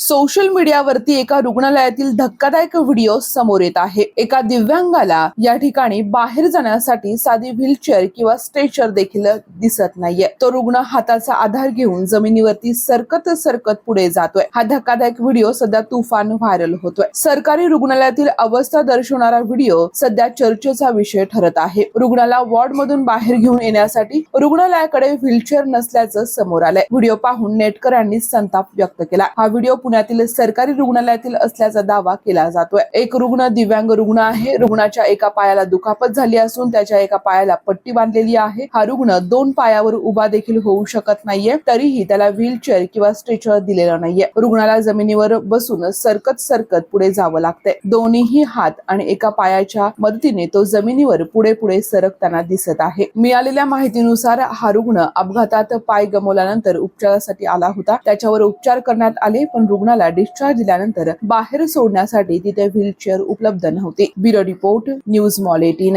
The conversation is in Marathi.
सोशल मीडियावरती एका रुग्णालयातील धक्कादायक व्हिडिओ समोर येत आहे. एका दिव्यांगाला या ठिकाणी बाहेर जाण्यासाठी साधी व्हीलचेअर किंवा स्ट्रेचर देखील दिसत नाहीये. तो रुग्ण हाताचा आधार घेऊन जमिनीवरती सरकत सरकत पुढे जातोय. हा धक्कादायक व्हिडिओ सध्या तुफान व्हायरल होतोय. सरकारी रुग्णालयातील अवस्था दर्शवणारा व्हिडिओ सध्या चर्चेचा विषय ठरत आहे. रुग्णाला वॉर्ड मधून बाहेर घेऊन येण्यासाठी रुग्णालयाकडे व्हीलचेअर नसल्याचं समोर आलंय. व्हिडिओ पाहून नेटकऱ्यांनी संताप व्यक्त केला. हा व्हिडिओ पुण्यातील सरकारी रुग्णालयातील असल्याचा दावा केला जातोय. एक रुग्ण दिव्यांग रुग्ण आहे. रुग्णाच्या एका पायाला दुखापत झाली असून त्याच्या एका पायाला पट्टी बांधलेली आहे. हा रुग्ण दोन पायावर उभा देखील होऊ शकत नाहीये. तरीही त्याला व्हीलचेअर किंवा स्ट्रेचर दिलेलं नाहीये. रुग्णाला जमिनीवर बसून सरकत सरकत पुढे जावं लागतंय. दोन्हीही हात आणि एका पायाच्या मदतीने तो जमिनीवर पुढे पुढे सरकताना दिसत आहे. मिळालेल्या माहितीनुसार हा रुग्ण अपघातात पाय गमवल्यानंतर उपचारासाठी आला होता. त्याच्यावर उपचार करण्यात आले पण रुग्णाला डिस्चार्ज दिल्यानंतर बाहेर सोडण्यासाठी तिथे व्हीलचेअर उपलब्ध नव्हती. Bureau report news mall eighteen